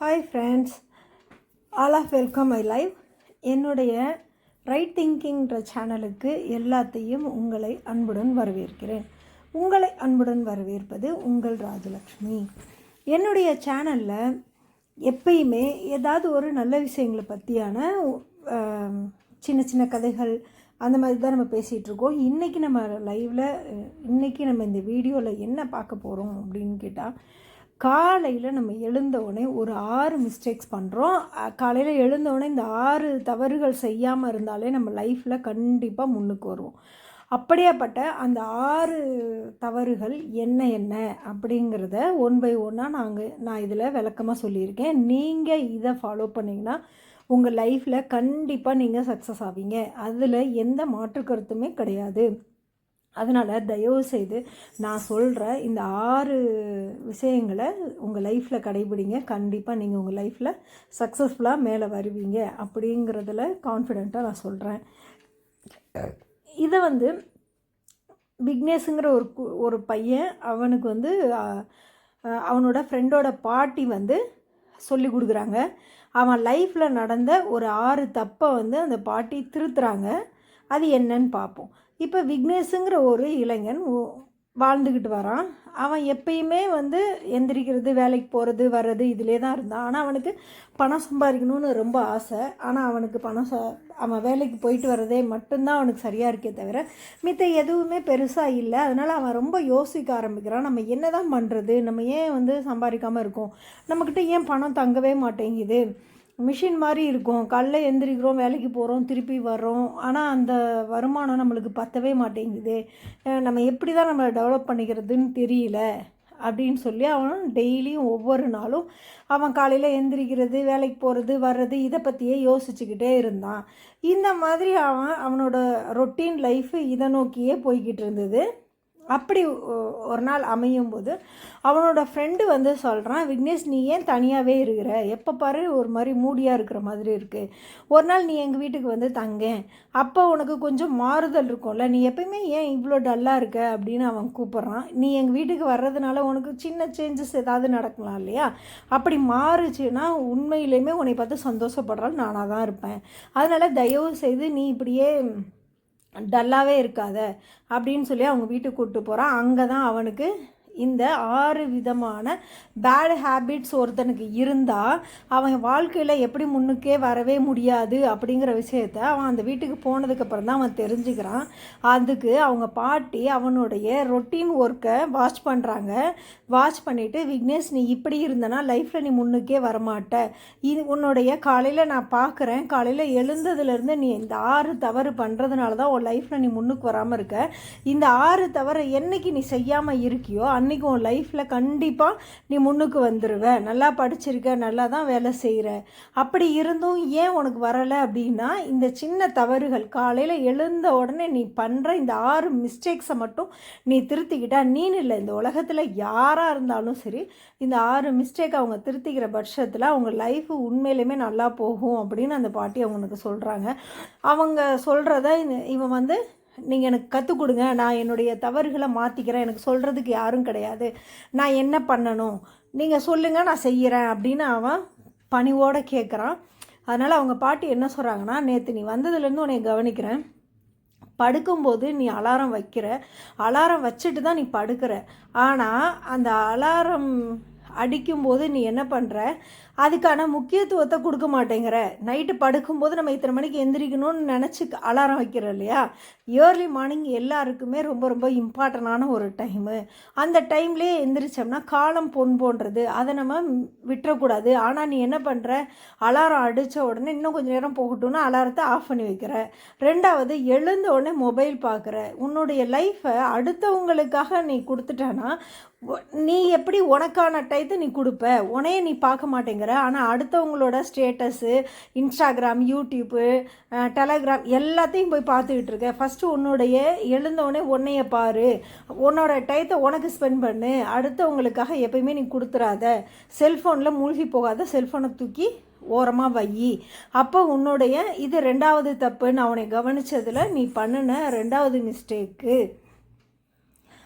Hi friends all of welcome my live என்னுடைய right திங்கிங்கிற சேனலுக்கு எல்லாத்தையும் உங்களை அன்புடன் வரவேற்கிறேன். உங்களை அன்புடன் வரவேற்பது உங்கள் ராஜலக்ஷ்மி என்னுடைய சேனலில் எப்பயுமே ஏதாவது ஒரு நல்ல விஷயங்களை பற்றியான சின்ன சின்ன கதைகள் அந்த மாதிரி தான் நம்ம பேசிகிட்ருக்கோம் இன்றைக்கி நம்ம லைவில் இன்றைக்கி நம்ம இந்த வீடியோவில் என்ன பார்க்க போகிறோம் அப்படின்னு கேட்டால் காலையில் நம்ம எழுந்தவுடனே ஒரு ஆறு மிஸ்டேக்ஸ் பண்ணுறோம் காலையில் எழுந்தவுடனே இந்த ஆறு தவறுகள் செய்யாமல் இருந்தாலே நம்ம லைஃப்பில் கண்டிப்பாக முன்னுக்கு வருவோம். அப்படியாப்பட்ட அந்த ஆறு தவறுகள் என்ன என்ன அப்படிங்கிறத ஒன் பை ஒன்னாக நாங்கள் நான் இதில் விளக்கமாக சொல்லியிருக்கேன். நீங்கள் இதை ஃபாலோ பண்ணிங்கன்னா உங்கள் லைஃப்பில் கண்டிப்பாக நீங்கள் சக்ஸஸ் ஆவீங்க. அதில் எந்த மாற்று கருத்துமே கிடையாது. அதனால் தயவு செய்து நான் சொல்கிற இந்த ஆறு விஷயங்களை உங்கள் லைஃப்பில் கடைபிடிங்க. கண்டிப்பாக நீங்கள் உங்கள் லைஃப்பில் சக்ஸஸ்ஃபுல்லாக மேலே வருவீங்க அப்படிங்கிறதுல கான்ஃபிடெண்ட்டாக நான் சொல்கிறேன் இதை வந்து விக்னேஷுங்கிற ஒரு ஒரு பையன் அவனுக்கு வந்து அவனோட ஃப்ரெண்டோட பாட்டி வந்து சொல்லி கொடுக்குறாங்க. அவன் லைஃப்பில் நடந்த ஒரு ஆறு தப்பை வந்து அந்த பாட்டி திருத்துறாங்க. அது என்னன்னு பார்ப்போம் இப்போ விக்னேஷுங்கிற ஒரு இளைஞன் வாழ்ந்துக்கிட்டு வரான். அவன் எப்பயுமே வந்து எந்திரிக்கிறது வேலைக்கு போகிறது வர்றது இதிலே தான் இருந்தான். ஆனால் அவனுக்கு பணம் சம்பாதிக்கணும்னு ரொம்ப ஆசை. ஆனால் அவனுக்கு பணம் ச அவன் வேலைக்கு போயிட்டு வர்றதே மட்டும்தான் அவனுக்கு சரியாக இருக்கே தவிர மித்த எதுவுமே பெருசாக இல்லை. அதனால் அவன் ரொம்ப யோசிக்க ஆரம்பிக்கிறான். நம்ம என்ன தான் பண்ணுறது நம்ம ஏன் வந்து சம்பாதிக்காமல் இருக்கோம்? நம்மக்கிட்ட ஏன் பணம் தங்கவே மாட்டேங்குது? மிஷின் மாதிரி இருக்கும். காலைல எந்திரிக்கிறோம் வேலைக்கு போகிறோம் திருப்பி வர்றோம். ஆனால் அந்த வருமானம் நம்மளுக்கு பத்தவே மாட்டேங்குது. நம்ம எப்படி தான் நம்ம டெவலப் பண்ணிக்கிறதுன்னு தெரியல அப்படின்னு சொல்லி அவன் டெய்லியும் ஒவ்வொரு நாளும் அவன் காலையில் எந்திரிக்கிறது வேலைக்கு போகிறது வர்றது இதை பற்றியே யோசிச்சுக்கிட்டே இருந்தான். இந்த மாதிரி அவன் அவனோட ரொட்டீன் லைஃப் இதை நோக்கியே போய்கிட்டு இருந்தது. அப்படி ஒ- ஒரு நாள் அமையும் போது அவனோட ஃப்ரெண்டு வந்து சொல்கிறான் விக்னேஷ் நீ ஏன் தனியாகவே இருக்கிற? எப்போ பாரு ஒரு மாதிரி மூடியாக இருக்கிற மாதிரி இருக்குது ஒரு நாள் நீ எங்கள் வீட்டுக்கு வந்து தங்கேன். அப்போ உனக்கு கொஞ்சம் மாறுதல் இருக்கும்ல. நீ எப்பயுமே ஏன் இவ்வளோ டல்லாக இருக்க? அப்படின்னு அவன் கூப்பிட்றான். நீ எங்கள் வீட்டுக்கு வர்றதுனால உனக்கு சின்ன சேஞ்சஸ் ஏதாவது நடக்கலாம் இல்லையா? அப்படி மாறுச்சுன்னா உண்மையிலேயுமே உன்னை பார்த்து சந்தோஷப்படுறாள் நானாக தான் இருப்பேன். அதனால் தயவு செய்து நீ இப்படியே டல்லாகவே இருக்காத அப்படின்னு சொல்லி அவங்க வீட்டுக்கு கூப்பிட்டு போகிறான் அங்கே தான் அவனுக்கு இந்த ஆறு விதமான பேட் ஹேபிட்ஸ் ஒருத்தனுக்கு இருந்தால் அவன் வாழ்க்கையில் எப்படி முன்னுக்கே வரவே முடியாது அப்படிங்கிற விஷயத்த அவன் அந்த வீட்டுக்கு போனதுக்கப்புறம் தான் அவன் தெரிஞ்சுக்கிறான். அதுக்கு அவங்க பாட்டி அவனுடைய ரொட்டீன் ஒர்க்கை வாட்ச் பண்ணுறாங்க வாட்ச் பண்ணிவிட்டு விக்னேஷ் நீ இப்படி இருந்தனா லைஃப்பில் நீ முன்னுக்கே வரமாட்ட. இது உன்னுடைய காலையில் நான் பார்க்குறேன் காலையில் எழுந்ததுலேருந்து நீ இந்த ஆறு தவறு பண்ணுறதுனால தான் உன் லைஃப்பில் நீ முன்னுக்கு வராமல் இருக்க. இந்த ஆறு தவறை என்னைக்கு நீ செய்யாமல் இருக்கியோ அன்னைக்கு உன் லைஃப்பில் கண்டிப்பாக நீ முன்னுக்கு வந்துடுவ நல்லா படிச்சிருக்க நல்லா தான் வேலை செய்கிற அப்படி இருந்தும் ஏன் உனக்கு வரலை அப்படின்னா இந்த சின்ன தவறுகள் காலையில் எழுந்த உடனே நீ பண்ணுற இந்த ஆறு மிஸ்டேக்ஸை மட்டும் நீ திருத்திக்கிட்டா நீன்னு இல்லை இந்த உலகத்தில் யாராக இருந்தாலும் சரி இந்த ஆறு மிஸ்டேக் அவங்க திருத்திக்கிற பட்சத்தில் அவங்க லைஃப் உண்மையிலுமே நல்லா போகும் அப்படின்னு அந்த பாட்டி அவங்களுக்கு சொல்கிறாங்க அவங்க சொல்கிறத இவன் வந்து நீங்கள் எனக்கு கற்றுக் கொடுங்க. நான் என்னுடைய தவறுகளை மாற்றிக்கிறேன் எனக்கு சொல்கிறதுக்கு யாரும் கிடையாது. நான் என்ன பண்ணணும்? நீங்கள் சொல்லுங்கள் நான் செய்கிறேன் அப்படின்னு அவன் பணிவோடு கேட்குறான் அதனால் அவங்க பாட்டி என்ன சொல்கிறாங்கன்னா நேற்று நீ வந்ததுலேருந்து உன்னை கவனிக்கிறேன். படுக்கும்போது நீ அலாரம் வைக்கிற. அலாரம் வச்சுட்டு தான் நீ படுக்கிற. ஆனால் அந்த அலாரம் அடிக்கும்போது நீ என்ன பண்ணுற அதுக்கான முக்கியத்துவத்தை கொடுக்க மாட்டேங்கிற. நைட்டு படுக்கும்போது நம்ம இத்தனை மணிக்கு எந்திரிக்கணும்னு நினச்சி அலாரம் வைக்கிறோம் இல்லையா? ஏர்லி மார்னிங் எல்லாருக்குமே ரொம்ப ரொம்ப இம்பார்ட்டண்டான ஒரு டைமு அந்த டைம்லேயே எந்திரிச்சோம்னா காலம் பொன் போன்றது. அதை நம்ம விட்டுறக்கூடாது. ஆனால் நீ என்ன பண்ணுற அலாரம் அடித்த உடனே இன்னும் கொஞ்சம் நேரம் போகட்டும்னு அலாரத்தை ஆஃப் பண்ணி வைக்கிற. ரெண்டாவது எழுந்த உடனே மொபைல் பார்க்குற. உன்னுடைய லைஃப்பை அடுத்தவங்களுக்காக நீ கொடுத்துட்டேன்னா நீ எப்படி உனக்கான டயத்தை நீ கொடுப்ப? உனைய நீ பார்க்க மாட்டேங்கிற. ஆனால் அடுத்தவங்களோட ஸ்டேட்டஸு இன்ஸ்டாகிராம் யூடியூப்பு டெலகிராம் எல்லாத்தையும் போய் பார்த்துக்கிட்டு இருக்க. ஃபஸ்ட்டு உன்னுடைய எழுந்தவுடனே உன்னைய பாரு. உன்னோட டயத்தை உனக்கு ஸ்பெண்ட் பண்ணு. அடுத்தவங்களுக்காக எப்பயுமே நீ கொடுத்துறாத. செல்ஃபோனில் மூழ்கி போகாத. செல்ஃபோனை தூக்கி ஓரமாக வை அப்போ உன்னுடைய இது ரெண்டாவது தப்பு நான் உன்னை நீ பண்ணின ரெண்டாவது மிஸ்டேக்கு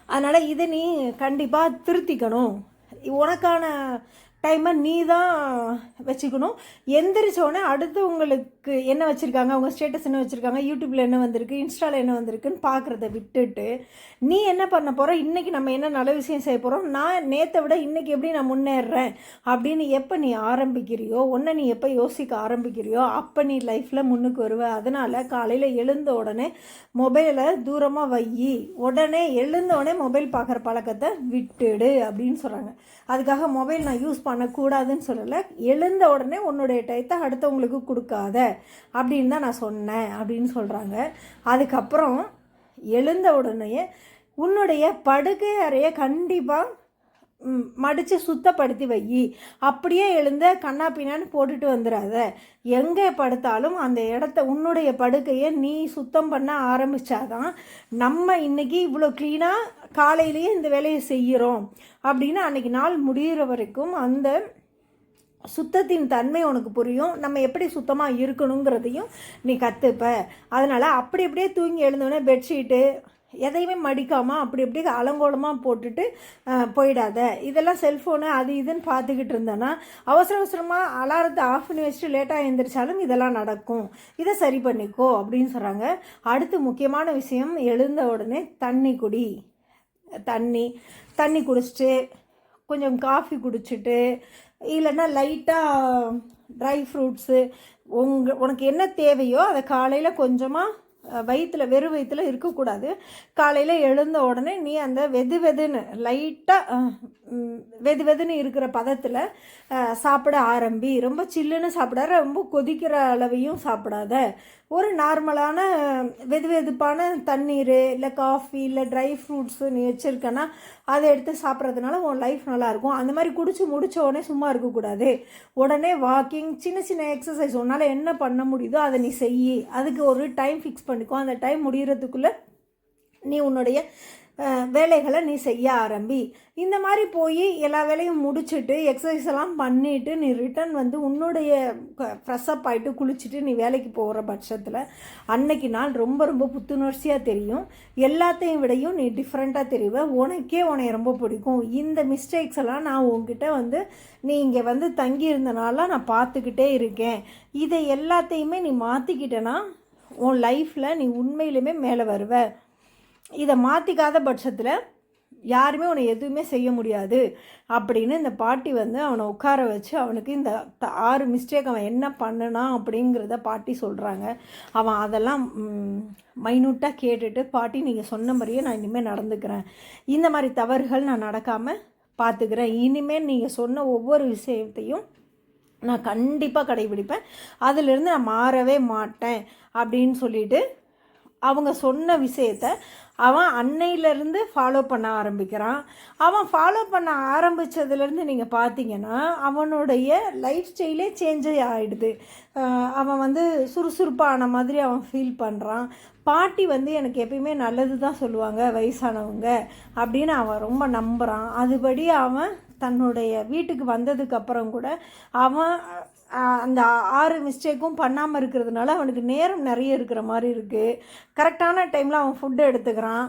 அதனால் இதை நீ கண்டிப்பாக திருத்திக்கணும். உனக்கான டைமை நீ தான் வச்சுக்கணும் எந்திரிச்சோடனே அடுத்தவங்களுக்கு என்ன வச்சுருக்காங்க? அவங்க ஸ்டேட்டஸ் என்ன வச்சுருக்காங்க? யூடியூப்பில் என்ன வந்திருக்கு? இன்ஸ்டாவில் என்ன வந்திருக்குன்னு பார்க்குறத விட்டுட்டு நீ என்ன பண்ண போகிற இன்றைக்கி நம்ம என்ன நல்ல விஷயம் செய்ய போகிறோம் நான் நேற்றை விட இன்றைக்கி எப்படி நான் முன்னேறேன்? அப்படின்னு எப்போ நீ ஆரம்பிக்கிறியோ ஒன்றை நீ எப்போ யோசிக்க ஆரம்பிக்கிறியோ அப்போ நீ லைஃப்பில் முன்னுக்கு வருவ. அதனால் காலையில் எழுந்த உடனே மொபைலை தூரமாக வையி. உடனே எழுந்த உடனே மொபைல் பார்க்குற பழக்கத்தை விட்டுடு அப்படின்னு சொல்கிறாங்க அதுக்காக மொபைல் நான் யூஸ் பண்ணக்கூடாதுன்னு சொல்லலை. எழுந்த உடனே உன்னுடைய டயத்தை அடுத்தவங்களுக்கு கொடுக்காத. அப்படின்னு தான் நான் சொன்னேன் அப்படின்னு சொல்கிறாங்க அதுக்கப்புறம் எழுந்த உடனே உன்னுடைய படுக்கை அறையை கண்டிப்பாக மடித்து சுத்தப்படுத்தி வை. அப்படியே எழுந்த கண்ணா பின்னான்னு போட்டுட்டு வந்துடாத எங்கே படுத்தாலும் அந்த இடத்த உன்னுடைய படுக்கையை நீ சுத்தம் பண்ண ஆரம்பித்தாதான் நம்ம இன்றைக்கி இவ்வளோ க்ளீனாக காலையிலேயே இந்த வேலையை செய்கிறோம் அப்படின்னு அன்றைக்கி நாள் முடிகிற வரைக்கும் அந்த சுத்தத்தின் தன்மை உனக்கு புரியும். நம்ம எப்படி சுத்தமாக இருக்கணுங்கிறதையும் நீ கற்றுப்ப அதனால் அப்படி அப்படியே தூங்கி எழுந்தோடனே பெட்ஷீட்டு எதையுமே மடிக்காமல் அப்படி அப்படியே அலங்கோலமாக போட்டுட்டு போயிடாத. இதெல்லாம் செல்ஃபோனு அது இதுன்னு பார்த்துக்கிட்டு இருந்தேன்னா அவசர அவசரமாக அலாரத்தை ஆஃப் பண்ணி வச்சுட்டு லேட்டாக எழுந்திரிச்சாலும் இதெல்லாம் நடக்கும். இதை சரி பண்ணிக்கோ அப்படின்னு சொல்கிறாங்க அடுத்து முக்கியமான விஷயம் எழுந்த உடனே தண்ணி குடி. தண்ணி தண்ணி குடிச்சிட்டு கொஞ்சம் காஃபி குடிச்சிட்டு இல்லைன்னா லைட்டாக ட்ரை ஃப்ரூட்ஸு உங்க உனக்கு என்ன தேவையோ அதை காலையில் கொஞ்சமாக வயிற்றில் வெறும் வயிற்றில் இருக்கக்கூடாது. காலையில் எழுந்த உடனே நீ அந்த வெது வெதுன்னு லைட்டாக வெது வெதுன்னு இருக்கிற பதத்தில் சாப்பிட ஆரம்பி ரொம்ப சில்லுன்னு சாப்பிடாத ரொம்ப கொதிக்கிற அளவையும் சாப்பிடாத. ஒரு நார்மலான வெது வெதுப்பான தண்ணீர் இல்லை காஃபி இல்லை ட்ரை ஃப்ரூட்ஸு நீ வச்சுருக்கேன்னா அதை எடுத்து சாப்பிட்றதுனால உன் லைஃப் நல்லாயிருக்கும். அந்த மாதிரி குடிச்சு முடித்த உடனே சும்மா இருக்கக்கூடாது. உடனே வாக்கிங் சின்ன சின்ன எக்ஸசைஸ் உன்னால் என்ன பண்ண முடியுதோ அதை நீ செய் அதுக்கு ஒரு டைம் ஃபிக்ஸ் பண்ணிக்கோ. அந்த டைம் முடிகிறதுக்குள்ளே நீ உன்னுடைய வேலைகளை நீ செய்ய ஆரம்பி. இந்த மாதிரி போய் எல்லா வேலையும் முடிச்சுட்டு எக்ஸசைஸ் எல்லாம் பண்ணிவிட்டு நீ ரிட்டன் வந்து உன்னுடைய ஃப்ரெஷ்அப் ஆகிட்டு குளிச்சுட்டு நீ வேலைக்கு போகிற பட்சத்தில் அன்னைக்கு நாள் ரொம்ப ரொம்ப புத்துணர்ச்சியாக தெரியும். எல்லாத்தையும் விடையும் நீ டிஃப்ரெண்ட்டாக தெரிவ. உனக்கே உனைய ரொம்ப பிடிக்கும். இந்த மிஸ்டேக்ஸ் எல்லாம் நான் உங்ககிட்ட வந்து நீ இங்கே வந்து தங்கி இருந்தனால நான் பார்த்துக்கிட்டே இருக்கேன். இதை எல்லாத்தையுமே நீ மாற்றிக்கிட்டேன்னா உன் லைஃப்பில் நீ உண்மையிலுமே மேலே வருவ. இதை மாற்றிக்காத பட்சத்தில் யாருமே உன்னை எதுவுமே செய்ய முடியாது அப்படின்னு இந்த பாட்டி வந்து அவனை உட்கார வச்சு அவனுக்கு இந்த ஆறு மிஸ்டேக் அவன் என்ன பண்ணனான் அப்படிங்கிறத பாட்டி சொல்கிறாங்க அவன் அதெல்லாம் மைனூட்டாக கேட்டுட்டு பாட்டி நீங்கள் சொன்ன மாதிரியே நான் இனிமேல் நடந்துக்கிறேன். இந்த மாதிரி தவறுகள் நான் நடக்காமல் பார்த்துக்கிறேன் இனிமேல் நீங்கள் சொன்ன ஒவ்வொரு விஷயத்தையும் நான் கண்டிப்பாக கடைபிடிப்பேன். அதிலிருந்து நான் மாறவே மாட்டேன். அப்படின்னு சொல்லிட்டு அவங்க சொன்ன விஷயத்த அவன் அன்னையிலேருந்து ஃபாலோ பண்ண ஆரம்பிக்கிறான். அவன் ஃபாலோ பண்ண ஆரம்பித்ததுலேருந்து நீங்கள் பார்த்தீங்கன்னா அவனுடைய லைஃப் ஸ்டைலே சேஞ்சே ஆகிடுது அவன் வந்து சுறுசுறுப்பான மாதிரி அவன் ஃபீல் பண்ணுறான் பாட்டி வந்து எனக்கு எப்பயுமே நல்லது தான் சொல்லுவாங்க வயசானவங்க அப்படின்னு அவன் ரொம்ப நம்புகிறான் அதுபடி அவன் தன்னுடைய வீட்டுக்கு வந்ததுக்கப்புறம் கூட அவன் அந்த ஆறு மிஸ்டேக்கும் பண்ணாமல் இருக்கிறதுனால அவனுக்கு நேரம் நிறைய இருக்கிற மாதிரி இருக்குது கரெக்டான டைமில் அவன் ஃபுட்டு எடுத்துக்கிறான்.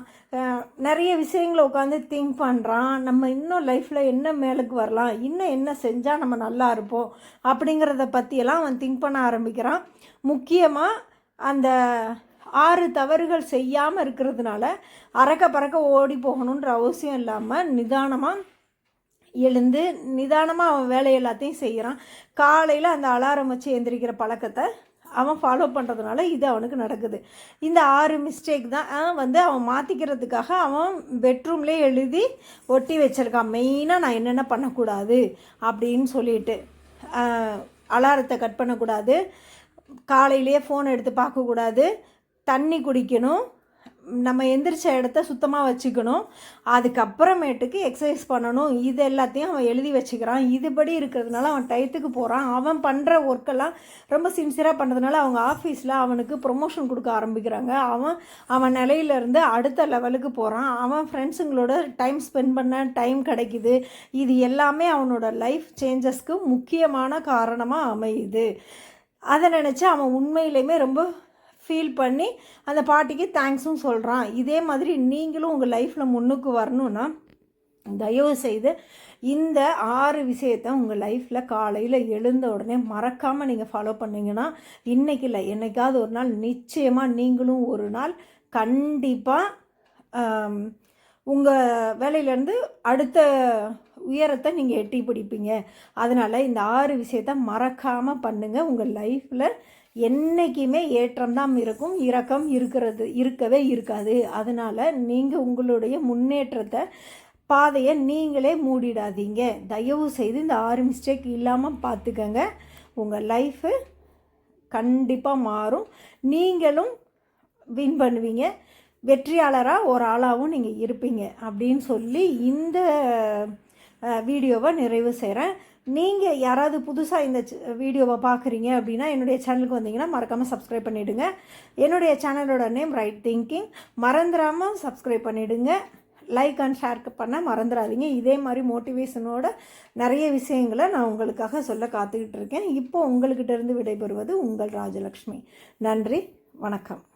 நிறைய விஷயங்களை உட்காந்து திங்க் பண்ணுறான் நம்ம இன்னும் லைஃப்பில் என்ன மேலுக்கு வரலாம்? இன்னும் என்ன செஞ்சால் நம்ம நல்லா இருப்போம்? அப்படிங்கிறத பற்றியெல்லாம் அவன் திங்க் பண்ண ஆரம்பிக்கிறான். முக்கியமாக அந்த ஆறு தவறுகள் செய்யாமல் இருக்கிறதுனால அறக்க பறக்க ஓடி போகணுன்ற அவசியம் இல்லாமல் நிதானமாக எழுந்து நிதானமாக அவன் வேலை எல்லாத்தையும் செய்கிறான் காலையில் அந்த அலாரம் வச்சு எந்திரிக்கிற பழக்கத்தை அவன் ஃபாலோ பண்ணுறதுனால இது அவனுக்கு நடக்குது. இந்த ஆறு மிஸ்டேக் தான் வந்து அவன் மாற்றிக்கிறதுக்காக அவன் பெட்ரூம்லேயே எழுதி ஒட்டி வச்சுருக்கான். மெயினாக நான் என்னென்ன பண்ணக்கூடாது அப்படின்னு சொல்லிட்டு அலாரத்தை கட் பண்ணக்கூடாது. காலையிலேயே ஃபோன் எடுத்து பார்க்கக்கூடாது. தண்ணி குடிக்கணும். நம்ம எந்திரிச்ச இடத்த சுத்தமாக வச்சுக்கணும். அதுக்கப்புறமேட்டுக்கு எக்ஸசைஸ் பண்ணணும். இது எல்லாத்தையும் அவன் எழுதி வச்சுக்கிறான். இதுபடி இருக்கிறதுனால அவன் டயத்துக்கு போகிறான் அவன் பண்ணுற ஒர்க்கெல்லாம் ரொம்ப சின்சியராக பண்ணுறதுனால அவங்க ஆஃபீஸில் அவனுக்கு ப்ரொமோஷன் கொடுக்க ஆரம்பிக்கிறாங்க. அவன் அவன் நிலையிலேருந்து அடுத்த லெவலுக்கு போகிறான் அவன் ஃப்ரெண்ட்ஸுங்களோட டைம் ஸ்பெண்ட் பண்ண டைம் கிடைக்குது. இது எல்லாமே அவனோட லைஃப் சேஞ்சஸ்க்கு முக்கியமான காரணமாக அமையுது. அதை நினச்சி அவன் உண்மையிலையுமே ரொம்ப ஃபீல் பண்ணி அந்த பாட்டிக்கு தேங்க்ஸும் சொல்கிறான் இதே மாதிரி நீங்களும் உங்கள் லைஃப்பில் முன்னுக்கு வரணுன்னா தயவு செய்து இந்த ஆறு விஷயத்தை உங்கள் லைஃப்பில் காலையில் எழுந்த உடனே மறக்காமல் நீங்கள் ஃபாலோ பண்ணீங்கன்னா இன்றைக்கி இல்லை என்னைக்காவது ஒரு நாள் நிச்சயமாக நீங்களும் ஒரு நாள் கண்டிப்பாக உங்கள் வேலையிலேருந்து அடுத்த உயரத்தை நீங்கள் எட்டி பிடிப்பீங்க. அதனால் இந்த ஆறு விஷயத்த மறக்காமல் பண்ணுங்கள் உங்கள் லைஃப்பில் என்றைக்குமே ஏற்றம் தான் இருக்கும் இறக்கம் இருக்கிறது இருக்கவே இருக்காது. அதனால் நீங்கள் உங்களுடைய முன்னேற்றத்தை பாதையை நீங்களே மூடிடாதீங்க. தயவு செய்து இந்த ஆறு மிஸ்டேக் இல்லாமல் பார்த்துக்கங்க உங்கள் லைஃபு கண்டிப்பாக மாறும். நீங்களும் வின் பண்ணுவீங்க. வெற்றியாளராக ஒரு ஆளாகவும் நீங்கள் இருப்பீங்க அப்படின்னு சொல்லி இந்த வீடியோவை நிறைவு செய்கிறேன் நீங்கள் யாராவது புதுசாக இந்த வீடியோவை பார்க்குறீங்க அப்படின்னா என்னுடைய சேனலுக்கு வந்தீங்கன்னா மறக்காமல் சப்ஸ்கிரைப் பண்ணிவிடுங்க என்னுடைய சேனலோட நேம் ரைட் திங்கிங் மறந்துடாமல் சப்ஸ்கிரைப் பண்ணிவிடுங்க லைக் அண்ட் ஷேர் பண்ண மறந்துடாதீங்க இதே மாதிரி மோட்டிவேஷனோட நிறைய விஷயங்களை நான் உங்களுக்காக சொல்ல காத்துக்கிட்டு இருக்கேன். இப்போ உங்கள்கிட்ட இருந்து விடைபெறுவது உங்கள் ராஜலக்ஷ்மி. நன்றி. வணக்கம்.